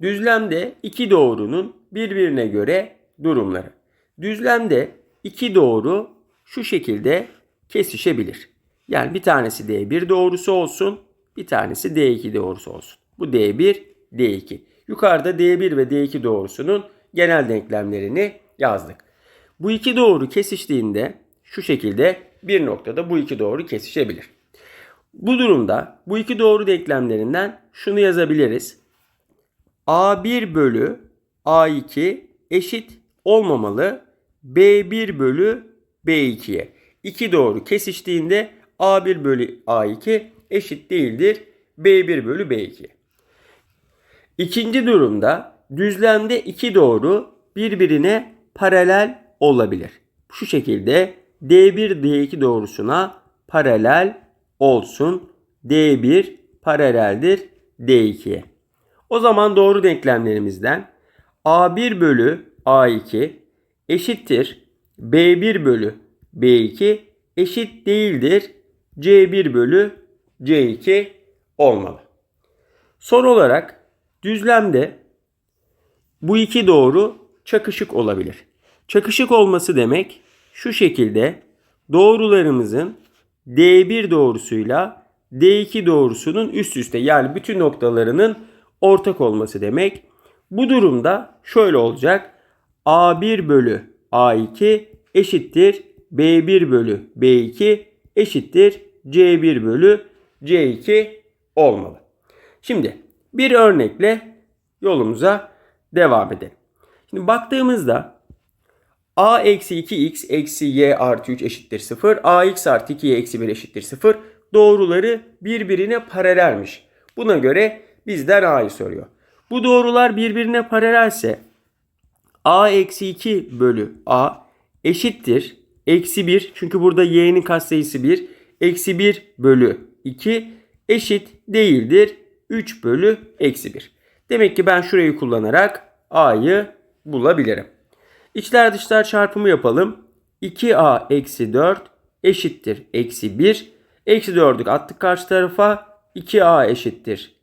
Düzlemde iki doğrunun birbirine göre durumları. Düzlemde iki doğru şu şekilde kesişebilir. Yani bir tanesi D1 doğrusu olsun, bir tanesi D2 doğrusu olsun. Bu D1, D2. Yukarıda D1 ve D2 doğrusunun genel denklemlerini yazdık. Bu iki doğru kesiştiğinde şu şekilde bir noktada bu iki doğru kesişebilir. Bu durumda bu iki doğru denklemlerinden şunu yazabiliriz. A1 bölü A2 eşit olmamalı B1 bölü B2'ye. İki doğru kesiştiğinde A1 bölü A2 eşit değildir B1 bölü B2'ye. İkinci durumda düzlemde iki doğru birbirine paralel olabilir. Şu şekilde D1 D2 doğrusuna paralel olsun. D1 paraleldir D2'ye. O zaman doğru denklemlerimizden A1 bölü A2 eşittir B1 bölü B2 eşit değildir C1 bölü C2 olmalı. Son olarak düzlemde bu iki doğru çakışık olabilir. Çakışık olması demek şu şekilde doğrularımızın D1 doğrusuyla D2 doğrusunun üst üste yani bütün noktalarının ortak olması demek. Bu durumda şöyle olacak. A1 bölü A2 eşittir B1 bölü B2 eşittir C1 bölü C2 olmalı. Şimdi bir örnekle yolumuza devam edelim. Şimdi baktığımızda a eksi 2x eksi y artı 3 eşittir 0. ax artı 2y eksi 1 eşittir 0. Doğruları birbirine paralelmiş. Buna göre bizden a'yı soruyor. Bu doğrular birbirine paralelse a eksi 2 bölü a eşittir. Eksi 1 çünkü burada y'nin katsayısı 1. Eksi 1 bölü 2 eşit değildir. 3 bölü eksi 1. Demek ki ben şurayı kullanarak a'yı bulabilirim. İçler dışlar çarpımı yapalım. 2a eksi 4 eşittir eksi 1. Eksi 4'ü attık karşı tarafa. 2a eşittir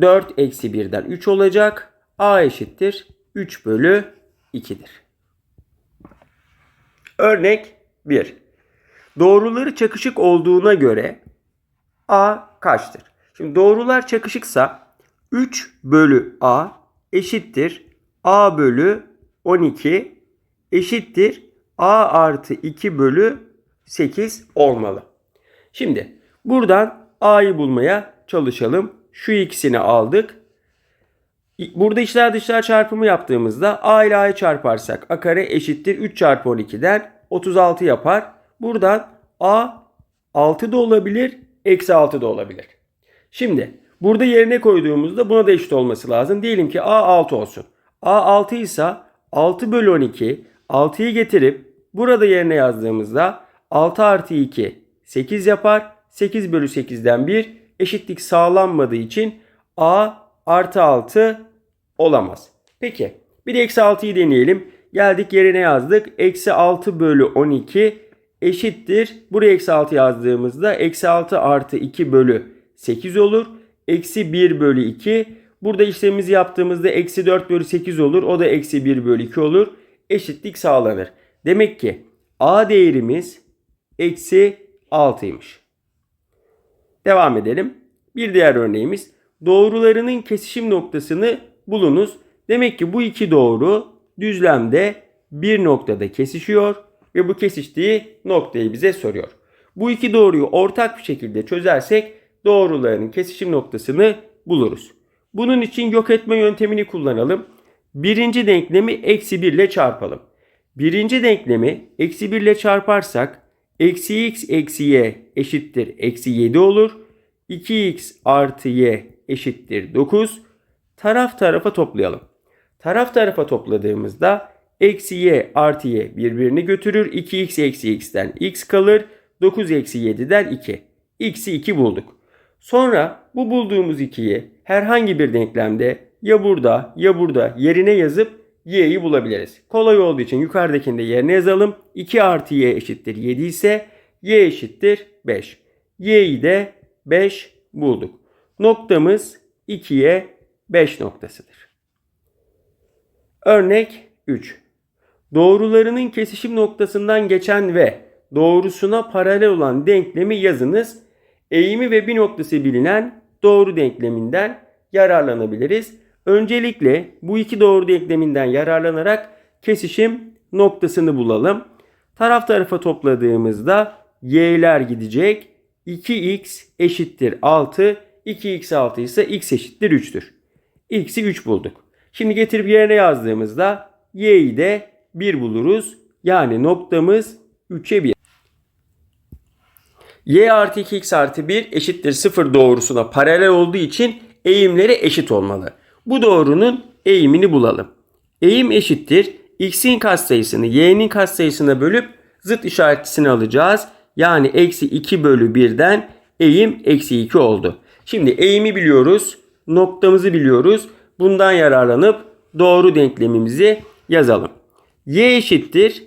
4 eksi 1'den 3 olacak. a eşittir 3 bölü 2'dir. Örnek 1. Doğruları çakışık olduğuna göre a kaçtır? Şimdi doğrular çakışıksa 3 bölü a eşittir a bölü 12 eşittir a artı 2 bölü 8 olmalı. Şimdi buradan a'yı bulmaya çalışalım. Şu ikisini aldık. Burada içler dışlar çarpımı yaptığımızda a ile a'yı çarparsak a kare eşittir 3 çarpı 12'den 36 yapar. Buradan a 6 da olabilir, eksi 6 da olabilir. Şimdi burada yerine koyduğumuzda buna da eşit olması lazım. Diyelim ki a 6 olsun. a 6 ise 6 bölü 12 6'yı getirip burada yerine yazdığımızda 6 artı 2 8 yapar. 8 bölü 8'den 1 eşitlik sağlanmadığı için a artı 6 olamaz. Peki bir de eksi 6'yı deneyelim. Geldik yerine yazdık. Eksi 6 bölü 12 eşittir. Buraya eksi 6 yazdığımızda eksi 6 artı 2 bölü 8 olur. Eksi 1 bölü 2. Burada işlemimizi yaptığımızda eksi 4 bölü 8 olur. O da eksi 1 bölü 2 olur. Eşitlik sağlanır. Demek ki a değerimiz eksi 6'ymış. Devam edelim. Bir diğer örneğimiz doğrularının kesişim noktasını bulunuz. Demek ki bu iki doğru düzlemde bir noktada kesişiyor ve bu kesiştiği noktayı bize soruyor. Bu iki doğruyu ortak bir şekilde çözersek doğruların kesişim noktasını buluruz. Bunun için yok etme yöntemini kullanalım. Birinci denklemi eksi 1 ile çarpalım. Birinci denklemi eksi 1 ile çarparsak eksi x eksi y eşittir eksi 7 olur. 2x artı y eşittir 9. Taraf tarafa toplayalım. Taraf tarafa topladığımızda eksi y artı y birbirini götürür. 2x eksi x'ten x kalır. 9 eksi 7'den 2. x'i 2 bulduk. Sonra bu bulduğumuz 2'yi herhangi bir denklemde ya burada ya burada yerine yazıp y'yi bulabiliriz. Kolay olduğu için yukarıdakini de yerine yazalım. 2 artı y eşittir 7 ise y eşittir 5. y'yi de 5 bulduk. Noktamız 2'ye 5 noktasıdır. Örnek 3. Doğrularının kesişim noktasından geçen ve doğrusuna paralel olan denklemi yazınız. Eğimi ve bir noktası bilinen doğru denkleminden yararlanabiliriz. Öncelikle bu iki doğru denkleminden yararlanarak kesişim noktasını bulalım. Taraf tarafa topladığımızda y'ler gidecek. 2x eşittir 6. 2x 6 ise x eşittir 3'tür. x'i 3 bulduk. Şimdi getirip yerine yazdığımızda y'yi de 1 buluruz. Yani noktamız 3'e 1. y artı 2x artı 1 eşittir 0 doğrusuna paralel olduğu için eğimleri eşit olmalı. Bu doğrunun eğimini bulalım. Eğim eşittir x'in katsayısını y'nin katsayısına bölüp zıt işaretlisini alacağız. Yani eksi 2 bölü 1'den eğim eksi 2 oldu. Şimdi eğimi biliyoruz. Noktamızı biliyoruz. Bundan yararlanıp doğru denklemimizi yazalım. y eşittir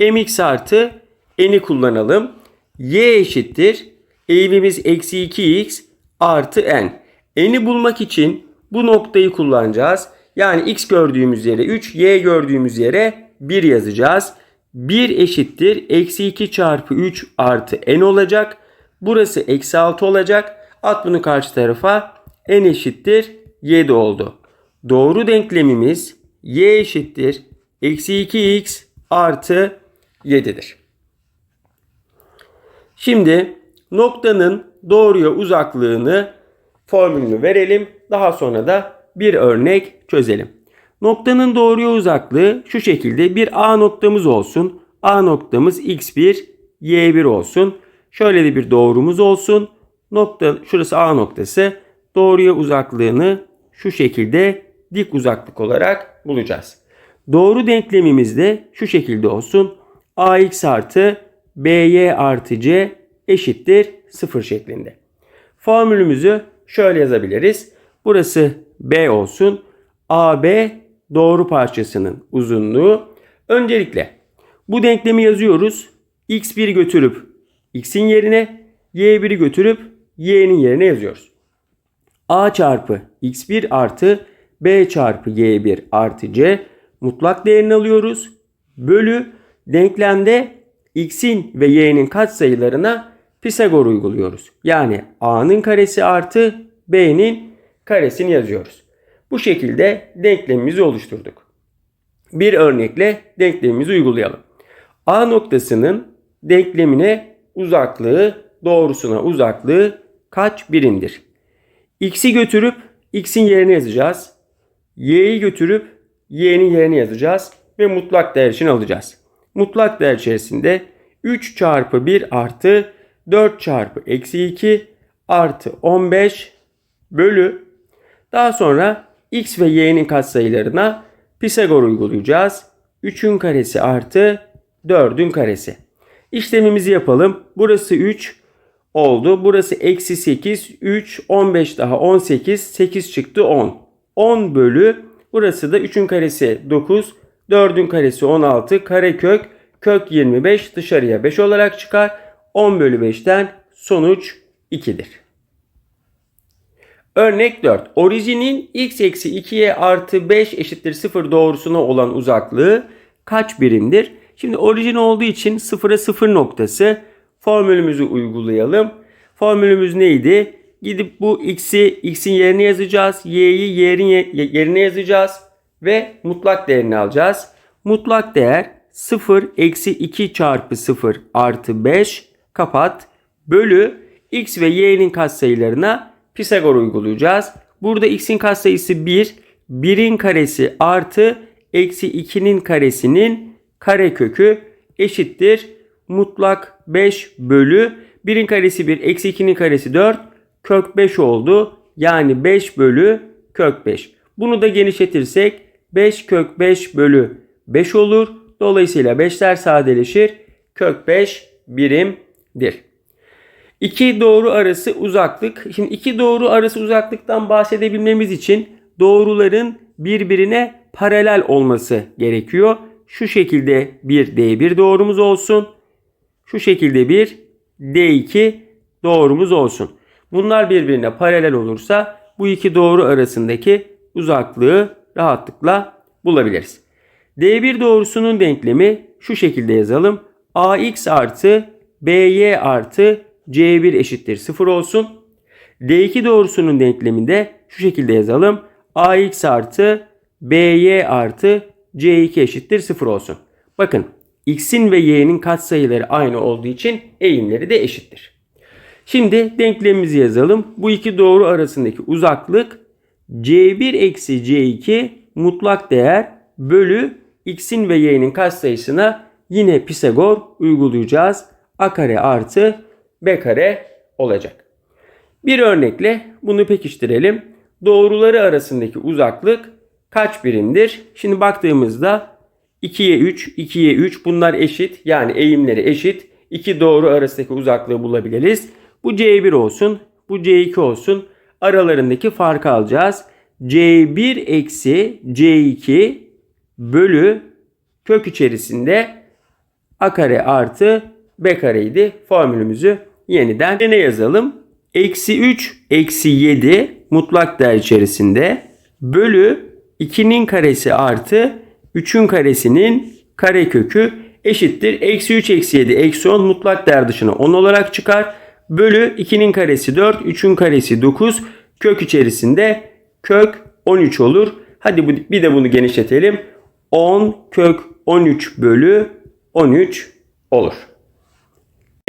mx artı n'i kullanalım. y eşittir eğimimiz eksi 2x artı n. n'i bulmak için bu noktayı kullanacağız. Yani x gördüğümüz yere 3, y gördüğümüz yere 1 yazacağız. 1 eşittir. Eksi 2 çarpı 3 artı n olacak. Burası eksi 6 olacak. At bunu karşı tarafa. n eşittir 7 oldu. Doğru denklemimiz y eşittir. Eksi 2x artı 7'dir. Şimdi noktanın doğruya uzaklığını formülünü verelim. Daha sonra da bir örnek çözelim. Noktanın doğruya uzaklığı şu şekilde bir A noktamız olsun. A noktamız x1, y1 olsun. Şöyle de bir doğrumuz olsun. Nokta şurası A noktası. Doğruya uzaklığını şu şekilde dik uzaklık olarak bulacağız. Doğru denklemimiz de şu şekilde olsun. ax artı by artı c eşittir 0 şeklinde. Formülümüzü şöyle yazabiliriz. Burası b olsun. AB doğru parçasının uzunluğu. Öncelikle bu denklemi yazıyoruz. x1 götürüp x'in yerine y1'i götürüp y'nin yerine yazıyoruz. a çarpı x1 artı b çarpı y1 artı c mutlak değerini alıyoruz. Bölü denklemde x'in ve y'nin katsayılarına Pisagor uyguluyoruz. Yani a'nın karesi artı b'nin karesini yazıyoruz. Bu şekilde denklemimizi oluşturduk. Bir örnekle denklemimizi uygulayalım. A noktasının denklemine uzaklığı, doğrusuna uzaklığı kaç birimdir? X'i götürüp x'in yerine yazacağız. Y'yi götürüp y'nin yerine yazacağız ve mutlak değer için alacağız. Mutlak değer içerisinde 3 çarpı 1 artı 4 çarpı eksi 2 artı 15 bölü daha sonra x ve y'nin katsayılarına Pisagor uygulayacağız. 3'ün karesi artı 4'ün karesi. İşlemimizi yapalım. Burası 3 oldu. Burası eksi 8, 3, 15 daha 18, 8 çıktı 10. 10 bölü burası da 3'ün karesi 9, 4'ün karesi 16, karekök kök 25 dışarıya 5 olarak çıkar. 10 bölü 5'ten sonuç 2'dir. Örnek 4. Orijinin x eksi 2y artı 5 eşittir 0 doğrusuna olan uzaklığı kaç birimdir? Şimdi orijin olduğu için 0'a 0 noktası formülümüzü uygulayalım. Formülümüz neydi? Gidip bu x'i x'in yerine yazacağız. Y'yi yerin yerine yazacağız. Ve mutlak değerini alacağız. Mutlak değer 0 eksi 2 çarpı 0 artı 5 kapat bölü x ve y'nin katsayılarına Pisagor uygulayacağız. Burada x'in katsayısı 1. 1'in karesi artı eksi 2'nin karesinin karekökü eşittir. Mutlak 5 bölü 1'in karesi 1 eksi 2'nin karesi 4 kök 5 oldu. Yani 5 bölü kök 5. Bunu da genişletirsek 5 kök 5 bölü 5 olur. Dolayısıyla 5'ler sadeleşir. Kök 5 birimdir. İki doğru arası uzaklık. Şimdi iki doğru arası uzaklıktan bahsedebilmemiz için doğruların birbirine paralel olması gerekiyor. Şu şekilde bir D1 doğrumuz olsun. Şu şekilde bir D2 doğrumuz olsun. Bunlar birbirine paralel olursa bu iki doğru arasındaki uzaklığı rahatlıkla bulabiliriz. D1 doğrusunun denklemi şu şekilde yazalım. AX artı BY artı C1 eşittir 0 olsun. D2 doğrusunun denkleminde şu şekilde yazalım. AX artı BY artı C2 eşittir 0 olsun. Bakın x'in ve y'nin katsayıları aynı olduğu için eğimleri de eşittir. Şimdi denklemimizi yazalım. Bu iki doğru arasındaki uzaklık c1 eksi c2 mutlak değer bölü x'in ve y'nin katsayısına yine Pisagor uygulayacağız. A kare artı b kare olacak. Bir örnekle bunu pekiştirelim. Doğruları arasındaki uzaklık kaç birimdir? Şimdi baktığımızda 2'ye 3, 2'ye 3 bunlar eşit. Yani eğimleri eşit. İki doğru arasındaki uzaklığı bulabiliriz. Bu C1 olsun. Bu C2 olsun. Aralarındaki farkı alacağız. C1 eksi C2 bölü kök içerisinde A kare artı B kareydi. Formülümüzü yeniden ne yazalım? Eksi 3 eksi 7 mutlak değer içerisinde bölü 2'nin karesi artı 3'ün karesinin karekökü eşittir. Eksi 3 eksi 7 eksi 10 mutlak değer dışına 10 olarak çıkar. Bölü 2'nin karesi 4, 3'ün karesi 9. Kök içerisinde kök 13 olur. Hadi bir de bunu genişletelim. 10 kök 13 bölü 13 olur.